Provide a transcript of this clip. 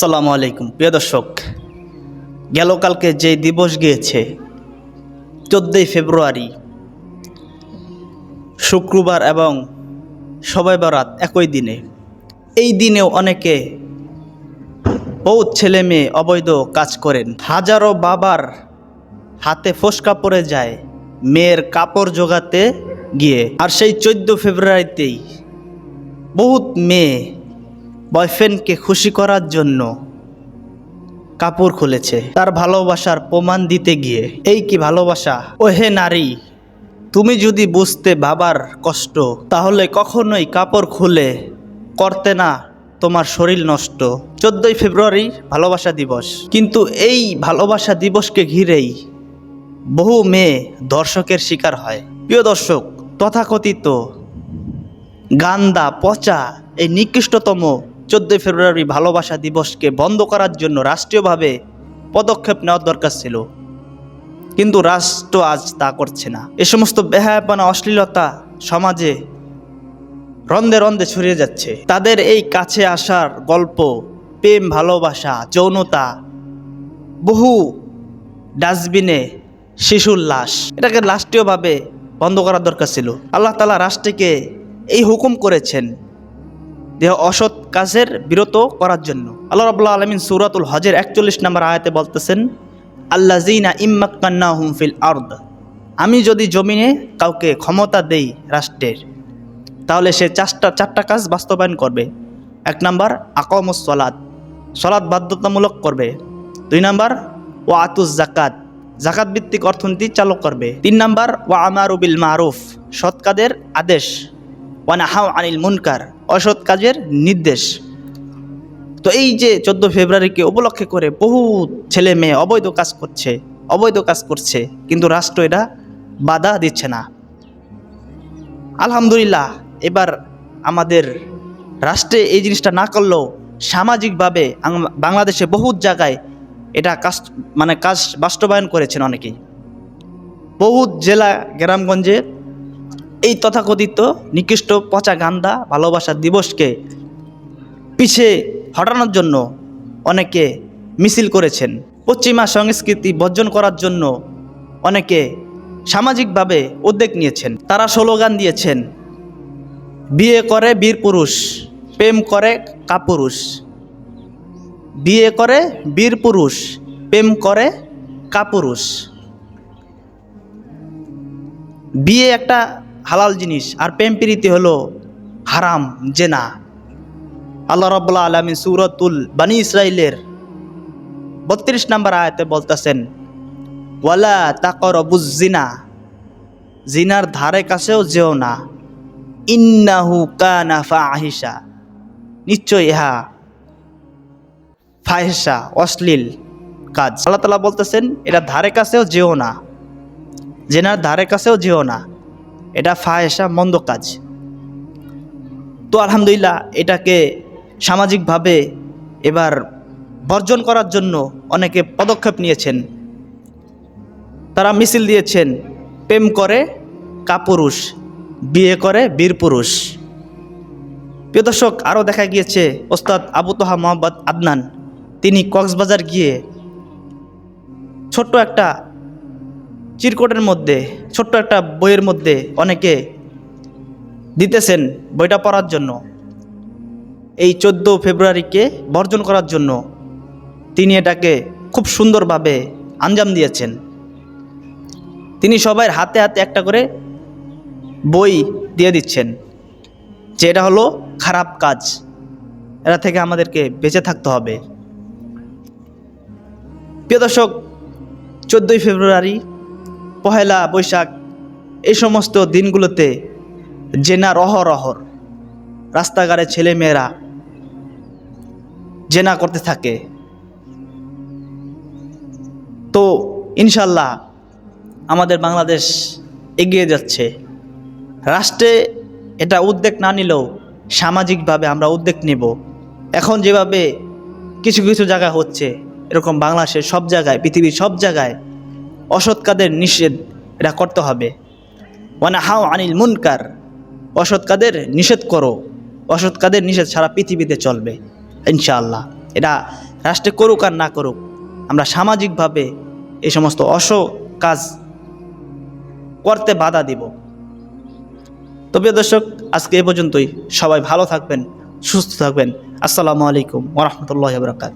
আসসালামু আলাইকুম। প্রিয় দর্শক, গেল কালকে যে দিবস গিয়েছে, চোদ্দোই ফেব্রুয়ারি, শুক্রবার এবং সবাই বরাত একই দিনে। এই দিনেও অনেকে বহুত ছেলে মেয়ে অবৈধ কাজ করেন। হাজারো বাবার হাতে ফোসকা পড়ে যায়, মেয়ের কাপড় জোগাতে গিয়ে। আর সেই চোদ্দ ফেব্রুয়ারিতেই বহুত মেয়ে বয়ফ্রেন্ডকে খুশি করার জন্য কাপড় খুলেছে। তার ভালোবাসার প্রমাণ দিতে গিয়ে, এই কি ভালোবাসা? ও হে নারী, তুমি যদি বুঝতে বাবার কষ্ট, তাহলে কখনোই কাপড় খুলে করতে না, তোমার শরীর নষ্ট। চোদ্দোই ফেব্রুয়ারি, ভালোবাসা দিবস। কিন্তু এই ভালোবাসা দিবসকে ঘিরেই বহু মেয়ে দর্শকের শিকার হয়। প্রিয় দর্শক, তথাকথিত গান্দা, পচা এই নিকৃষ্টতম চোদ্দোই ফেব্রুয়ারি ভালোবাসা দিবসকে বন্ধ করার জন্য রাষ্ট্রীয়ভাবে পদক্ষেপ নেওয়ার দরকার ছিল। কিন্তু রাষ্ট্র আজ তা করছে না। এ সমস্ত বেহায়াপানা, অশ্লীলতা সমাজে রন্ধে রন্ধে ছড়িয়ে যাচ্ছে। তাদের এই কাছে আসার গল্প, প্রেম, ভালোবাসা, যৌনতা বহু ডাস্টবিনে শিশুর লাশ, এটাকে রাষ্ট্রীয়ভাবে বন্ধ করার দরকার ছিল। আল্লাহ তালা রাষ্ট্রকে এই হুকুম করেছেন দেহ অসৎ কাজের বিরত করার জন্য। আল্লাহ রাবুল্লাহ আলমিন সুরাতুল হজের একচল্লিশ নম্বর আয়াতে বলতেছেন আল্লাহ জিনা ইম্মাক্কান্না হুমফিল আর্দ। আমি যদি জমিনে কাউকে ক্ষমতা দেই রাষ্ট্রের, তাহলে সে চারটা চারটা কাজ বাস্তবায়ন করবে। এক নাম্বার আকমস সলাদ সলাদ বাধ্যতামূলক করবে। দুই নাম্বার ও আতুস জাকাত জাকাত ভিত্তিক অর্থনীতি চালু করবে। তিন নাম্বার ও আমারু বিল মারুফ। সৎ কাজের আদেশ। ওয়ানাহাও আনিল মুনকার। অসৎ কাজের নির্দেশ। তো এই যে চোদ্দ ফেব্রুয়ারিকে উপলক্ষে করে বহু ছেলে মেয়ে অবৈধ কাজ করছে, অবৈধ কাজ করছে, কিন্তু রাষ্ট্র এটা বাধা দিচ্ছে না। আলহামদুলিল্লাহ, এবার আমাদের রাষ্ট্রে এই জিনিসটা না করলেও সামাজিকভাবে বাংলাদেশে বহু জায়গায় এটা কাজ মানে কাজ বাস্তবায়ন করেছেন অনেকেই। বহু জেলা, গ্রামগঞ্জে এই তথাকথিত নিকৃষ্ট পচা গান্দা ভালোবাসা দিবসকে পিছিয়ে হটানোর জন্য অনেকে মিছিল করেছেন। পশ্চিমা সংস্কৃতি বর্জন করার জন্য অনেকে সামাজিকভাবে উদ্যোগ নিয়েছেন। তারা স্লোগান দিয়েছেন, বিয়ে করে বীর পুরুষ, প্রেম করে কাপুরুষ। বিয়ে করে বীর পুরুষ, প্রেম করে কাপুরুষ। বিয়ে একটা হালাল জিনিস আর প্রেম প্রীতি হলো হারাম, জেনা। আল্লাহ রব্লা আলমী সুরতুল বানি ইসরাইলের বত্রিশ নম্বর আয়াতে বলতেছেন, ওয়ালা তাকর জিনা জিনার ধারে কাছেও যেও না। ইন্নাহু কানা ফাহিসা নিশ্চয় ইহা ফাহিসা অশ্লীল কাজ। আল্লাহ তালা বলতেছেন, এটা ধারে কাছেও যেও না, জেনার ধারে কাছেও যেও না। এটা ফাহেসা মন্দ কাজ। তো আলহামদুলিল্লাহ, এটাকে সামাজিকভাবে এবার বর্জন করার জন্য অনেকে পদক্ষেপ নিয়েছেন। তারা মিছিল দিয়েছেন, প্রেম করে কাপুরুষ, বিয়ে করে বীর পুরুষ প্রিয় দর্শক, আরও দেখা গিয়েছে, ওস্তাদ আবু তোহা মোহাম্মদ আদনান। তিনি কক্সবাজার গিয়ে ছোট্ট একটা চিরকোটের মধ্যে, ছোট্ট একটা বইয়ের মধ্যে অনেকে দিতেছেন বইটা পড়ার জন্য। এই চোদ্দ ফেব্রুয়ারিকে বর্জন করার জন্য তিনি এটাকে খুব সুন্দরভাবে আঞ্জাম দিয়েছেন। তিনি সবাই হাতে হাতে একটা করে বই দিয়ে দিচ্ছেন, যে এটা হলো খারাপ কাজ। এটা থেকে আমাদেরকে বেঁচে থাকতে হবে। প্রিয় দর্শক, চোদ্দোই ফেব্রুয়ারি পহেলা বৈশাখ এই সমস্ত দিনগুলোতে জেনা রহরহর রাস্তাঘাটে ছেলে মেয়েরা জেনা করতে থাকে। তো ইনশাল্লাহ আমাদের বাংলাদেশ এগিয়ে যাচ্ছে। রাষ্ট্রে এটা উদ্যোগ না নিলেও সামাজিকভাবে আমরা উদ্যোগ নেব। এখন যেভাবে কিছু কিছু জায়গায় হচ্ছে, এরকম বাংলাদেশের সব জায়গায়, পৃথিবীর সব জায়গায় অসৎ কাদের নিষেধ এটা করতে হবে। মানে হাও আনিল মুনকার, অসৎ কাদের নিষেধ করো, অসৎ কাদের নিষেধ সারা পৃথিবীতে চলবে, ইনশাআল্লাহ। এটা রাষ্ট্রে করুক আর না করুক, আমরা সামাজিকভাবে এই সমস্ত অস কাজ করতে বাধা দিব। তবে দর্শক, আজকে এ পর্যন্তই। সবাই ভালো থাকবেন, সুস্থ থাকবেন। আসসালামু আলাইকুম ওরহমতুল্লাহ বরকাত